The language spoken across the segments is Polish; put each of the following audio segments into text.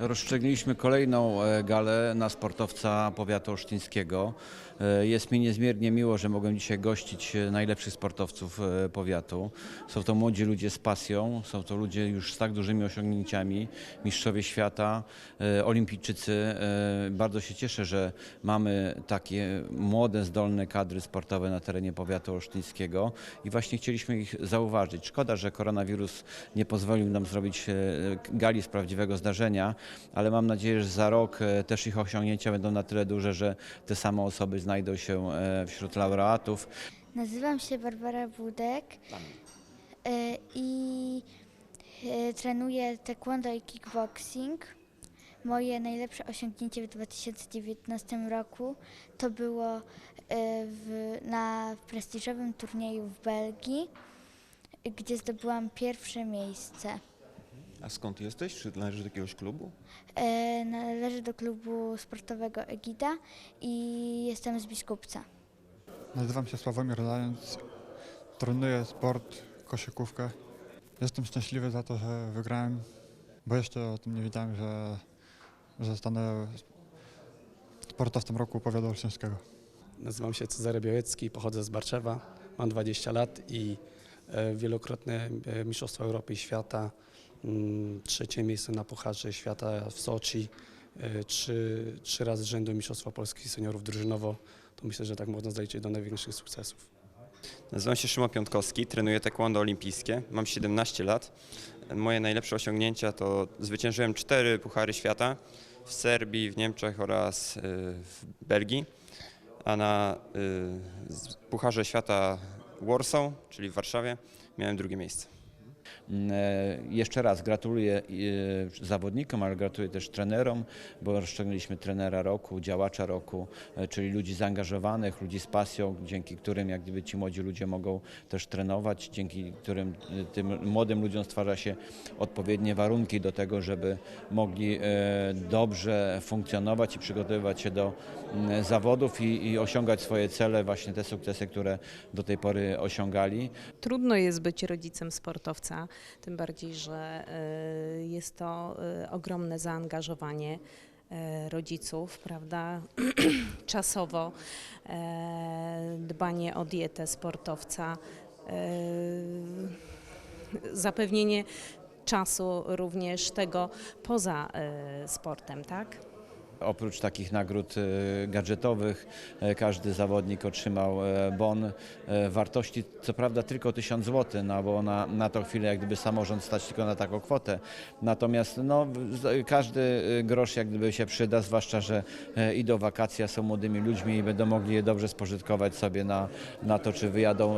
Rozstrzygnęliśmy kolejną e, galę na sportowca powiatu olsztyńskiego. E, Jest mi niezmiernie miło, że mogłem dzisiaj gościć e, najlepszych sportowców powiatu. Są to młodzi ludzie z pasją, są to ludzie już z tak dużymi osiągnięciami, mistrzowie świata, olimpijczycy. Bardzo się cieszę, że mamy takie młode, zdolne kadry sportowe na terenie powiatu olsztyńskiego i właśnie chcieliśmy ich zauważyć. Szkoda, że koronawirus nie pozwolił nam zrobić gali z prawdziwego zdarzenia, ale mam nadzieję, że za rok e, też ich osiągnięcia będą na tyle duże, że te same osoby znajdą się e, wśród laureatów. Nazywam się Barbara Budek e, i trenuję taekwondo i kickboxing. Moje najlepsze osiągnięcie w 2019 roku to było w, na prestiżowym turnieju w Belgii, gdzie zdobyłam pierwsze miejsce. A skąd jesteś? Czy należysz do jakiegoś klubu? E, Należę do klubu sportowego Egida i jestem z Biskupca. Nazywam się Sławomir Zając, trenuję sport, koszykówkę. Jestem szczęśliwy za to, że wygrałem, bo jeszcze o tym nie wiedziałem, że, że zostanę sportowcem roku powiatu olsztyńskiego. Nazywam się Cezary Białecki, pochodzę z Barczewa, mam 20 lat i e, wielokrotne e, Mistrzostwa Europy i Świata, trzecie miejsce na Pucharze Świata w Soczi, e, trzy, trzy razy z rzędu Mistrzostwa Polski seniorów drużynowo, to myślę, że tak można zaliczyć do największych sukcesów. Nazywam się Szymon Piątkowski, trenuję taekwondo olimpijskie, mam 17 lat. Moje najlepsze osiągnięcia to zwyciężyłem cztery puchary świata w Serbii, w Niemczech oraz y, w Belgii, a na z- pucharze świata Warsaw, czyli w Warszawie, miałem drugie miejsce. E, Jeszcze raz gratuluję e, zawodnikom, ale gratuluję też trenerom, bo rozciągnęliśmy trenera roku, działacza roku, e, czyli ludzi zaangażowanych, ludzi z pasją, dzięki którym jak gdyby ci młodzi ludzie mogą też trenować, dzięki którym tym młodym ludziom stwarza się odpowiednie warunki do tego, żeby mogli dobrze funkcjonować i przygotowywać się do mm, zawodów i, i osiągać swoje cele, właśnie te sukcesy, które do tej pory osiągali. Trudno jest być rodzicem sportowca, tym bardziej, że y, jest to y, ogromne zaangażowanie y, rodziców, prawda? Czasowo, e, dbanie o dietę sportowca, e, zapewnienie czasu również tego poza e, sportem, tak? Oprócz takich nagród e, gadżetowych, e, każdy zawodnik otrzymał e, bon wartości co prawda tylko 1000 zł, no bo na, na tą chwilę jak gdyby samorząd stać tylko na taką kwotę. Natomiast no, każdy grosz jak gdyby się przyda, zwłaszcza, że idą wakacje, są młodymi ludźmi i będą mogli je dobrze spożytkować sobie na, na to, czy wyjadą,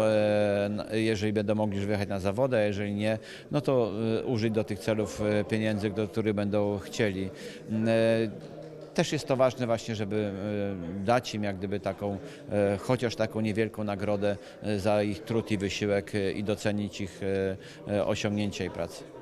jeżeli będą mogli już wyjechać na zawody, a jeżeli nie, no to użyć do tych celów pieniędzy, do których będą chcieli. Też jest to ważne właśnie, żeby e, dać im jak gdyby taką, e, chociaż taką niewielką nagrodę e, za ich trud i wysiłek i docenić ich osiągnięcia i pracę.